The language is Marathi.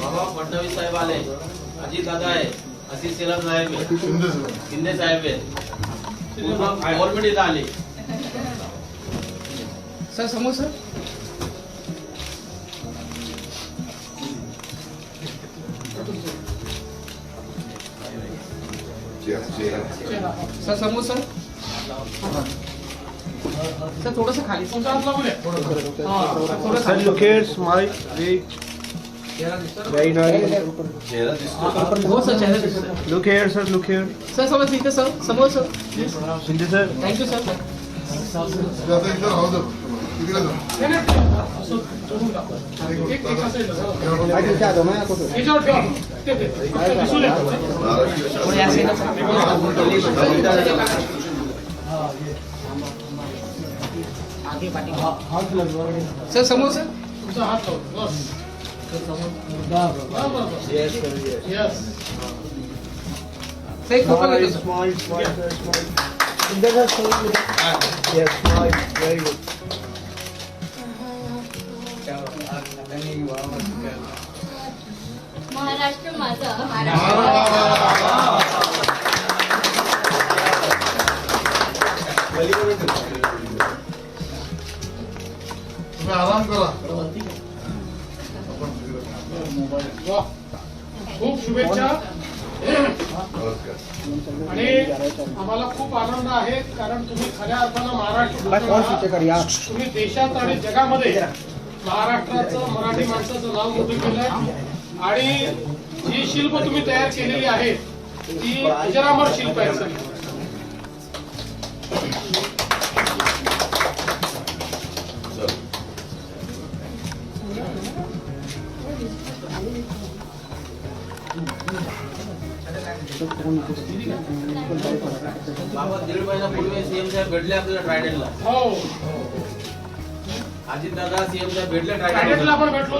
बाबा फडणवीस साहेब आले. अजित दादा आहे. अजित सेलर साहेब आहे. शिंदे साहेब. आहे गव्हर्नमेंट इथं आले. सर समोर सर. सर समोर सर सर थोडस खाली थोडं wait. Very nice. हो सर चेहरा दिसतोय. Look here, sir, look here. Sir समोर इथे सर समोर sir Shinde sir. Thank you sir ते आता इथं राहू दे. तिकडे सर समोर सर सर एक फोटो Smile, घेतो smile, smile, sir, smile. Shinde sir, smile. Yes, smile, very good. Maharashtra माझा तुम्ही आराम करा खूप शुभेच्छा आणि आम्हाला खूप आनंद आहे कारण तुम्ही खऱ्या अर्थानं महाराष्ट्र तुम्ही देशात आणि जगामध्ये महाराष्ट्राचं मराठी माणसाचं नाव मोठं केलंय. आणि जी शिल्प तुम्ही तयार केलेली आहेत ती अजरामर शिल्प आहेत सगळी बाबा दीड महिन्यापूर्वी सीएम साहेब भेटले आपल्याला ट्रायडलला हो. अजित दादा सीएम साहेब भेटले ट्रायडेटला आपण भेटलो.